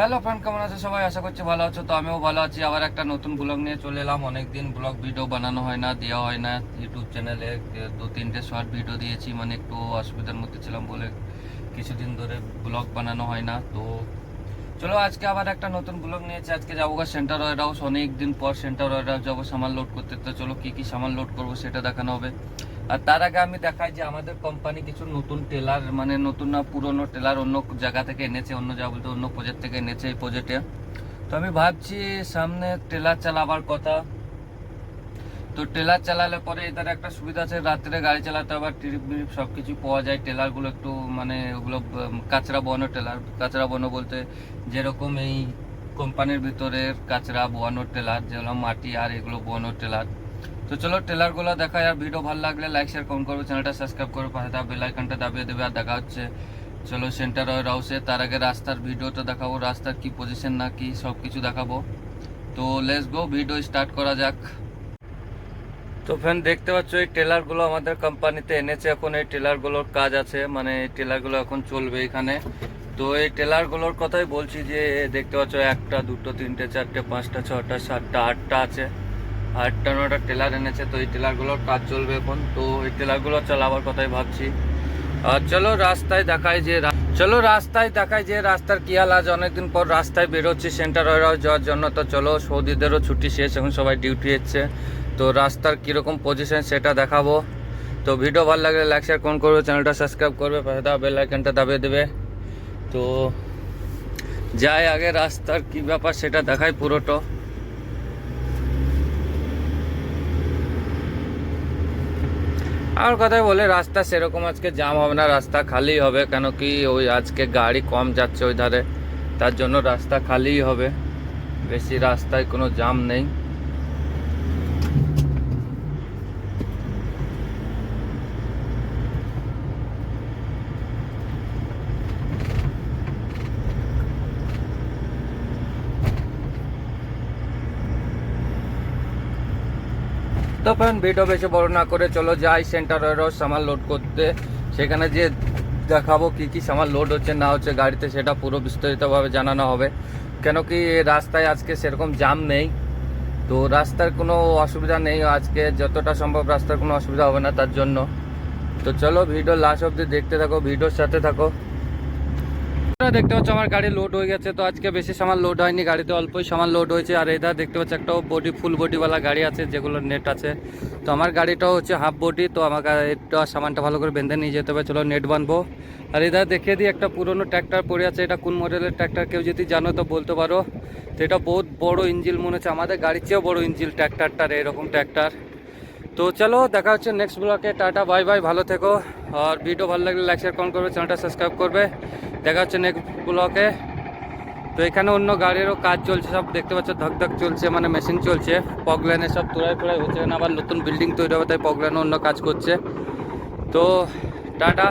Hello friend কেমন আছে সবাই? আশা করছি ভালো আছো। তো আমিও ভালো আছি। আবার একটা নতুন ব্লগ নিয়ে চলে এলাম। অনেকদিন ব্লগ ভিডিও বানানো হয় না, দেওয়া হয় না। ইউটিউব চ্যানেলে দু, তিনটে শর্ট ভিডিও দিয়েছি। মানে একটু অসুবিধার মধ্যে ছিলাম বলে কিছুদিন ধরে ব্লগ বানানো হয় না। তো চলো আজকে আবার একটা নতুন ব্লগ নিয়েছি। আজকে যাব গা সেন্টার ওয়ার হাউস অনেক দিন পর সেন্টার ওয়ার হাউস যাব সামান লোড করতে। তো চলো কী কী সামান লোড করব সেটা দেখানো হবে। আর তার আগে আমি দেখাই যে আমাদের কোম্পানি কিছু নতুন টেলার মানে নতুন না, পুরনো টেলার অন্য জায়গা থেকে এনেছে, অন্য জায়গা বলতে অন্য প্রজেক্ট থেকে এনেছে এই প্রজেক্টে তো আমি ভাবছি সামনে টেলার চালাবার কথা। তো টেলার চালালে পরে এটার একটা সুবিধা আছে, রাত্রে গাড়ি চালাতে আবার ট্রিপ মিরিপ সব কিছু পাওয়া যায়। টেলারগুলো একটু মানে ওগুলো কাঁচরা বনো টেলার কাঁচরা বনো বলতে যেরকম এই কোম্পানির ভিতরে কাঁচরা বোয়ানোর টেলার যেগুলো মাটি আর এগুলো বোয়ানোর টেলার তো চলো টেলারগুলো দেখায় আর ভিডিও ভালো লাগলে লাইক শেয়ার কমেন্ট করবে চ্যানেলটা সাবস্ক্রাইব করবে পাশে থাকা আইকনটা দাবিয়ে দেবে, আর দেখা হচ্ছে। চলো সেন্টার ওয়ার হাউসে তার আগে রাস্তার ভিডিওটা দেখাবো, রাস্তার কি পজিশন না কি সব কিছু দেখাবো। তো লেটস গো ভিডিও স্টার্ট করা যাক। তো ফ্রেন্ড দেখতে পাচ্ছ, এই টেলারগুলো আমাদের কোম্পানিতে এনেছে, এখন এই টেলারগুলোর কাজ আছে মানে এই টেলারগুলো এখন চলবে এখানে। তো এই টেলারগুলোর কথাই বলছি যে, দেখতে পাচ্ছ একটা, দুটো, তিনটে, চারটে, পাঁচটা, ছটা, সাতটা, আটটা আছে। আটটা নটা টেলার এনেছে, তো এই টেলারগুলোর কাজ চলবে এখন। তো এই টেলারগুলো চালাবার কথাই ভাবছি। আর চলো রাস্তায় দেখায় যে চলো রাস্তায় দেখায় যে রাস্তার কি হাল আজ অনেকদিন পর রাস্তায় বেরোচ্ছি সেন্টার ওয়ার যাওয়ার জন্য। তো চলো সৌদিদেরও ছুটি শেষ, এখন সবাই ডিউটি এসছে তো রাস্তার কীরকম পজিশন সেটা দেখাবো। তো ভিডিও ভালো লাগলে লাইক শেয়ার কোন করবে। চ্যানেলটা সাবস্ক্রাইব করবে। পাশে দেওয়া দাবিয়ে দেবে। তো যাই, আগে রাস্তার কি ব্যাপার সেটা দেখাই পুরোটা। আর কথাই বলে রাস্তা সেরকম, আজকে জাম হবে না, রাস্তা খালি হবে। কেন কি ওই আজকে গাড়ি কম যাচ্ছে ওই ধারে, তার জন্য রাস্তা খালিই হবে। বেশি রাস্তায় কোনো জাম নেই। তো ফ্রেন্ড ভিডিও বেশি বড় না করে চলো যাই সেন্টার ওয়ারহাউস সামান লোড করতে। সেখানে যে দেখাবো কি কি সামান লোড হচ্ছে, না হচ্ছে গাড়িতে, সেটা পুরো বিস্তারিতভাবে জানানো হবে। কেন কি রাস্তায় আজকে সেরকম জাম নেই। তো রাস্তার কোনো অসুবিধা নেই, আজকে যতটা সম্ভব রাস্তার কোনো অসুবিধা হবে না তার জন্য। তো চলো ভিডিও লাস্ট অবধি দেখতে থাকো ভিডিওর সাথে থাকো। দেখতে পাচ্ছ আমার গাড়ি লোড হয়ে গেছে। তো আজকে বেশি সামান লোড হয়নি, গাড়িতে অল্পই সামান লোড হয়েছে। আর এটা দেখতে পাচ্ছ একটা বডি ফুল বডিওয়ালা গাড়ি আছে যেগুলো নেট আছে। তো আমার গাড়িটাও হচ্ছে হাফ বডি তো আমাকে এটা সামানটা ভালো করে বেঁধে নিয়ে যেতে হবে। চলো নেট বানবো। আর এটা দেখিয়ে দিই, একটা পুরনো ট্র্যাক্টর পড়ে আছে। এটা কোন মডেলের ট্র্যাক্টর কেউ যদি জানো তো বলতে পারো। তো এটা বহুত বড় ইঞ্জিল, মনে হচ্ছে আমাদের গাড়ির চেয়েও বড় ইঞ্জিল ট্র্যাক্টরটার এরকম ট্র্যাক্টর তো চলো, দেখা হচ্ছে নেক্সট ব্লকে টাটা বাই বাই ভালো থেকো। আর ভিডিও ভালো লাগলে লাইক শেয়ার কমেন্ট করবে চ্যানেলটা সাবস্ক্রাইব করবে। দেখা হচ্ছে নেক্সট ব্লকে। তো এখানে অন্য গাড়িরও কাজ চলছে, সব দেখতে পাচ্ছ ধক ধক চলছে মানে মেশিন চলছে। পগলাইনে সব তোড়াই ফোড়াই হচ্ছে না আবার নতুন বিল্ডিং তৈরি হবে, তাই পগলাইনে অন্য কাজ করছে। তো টাটা।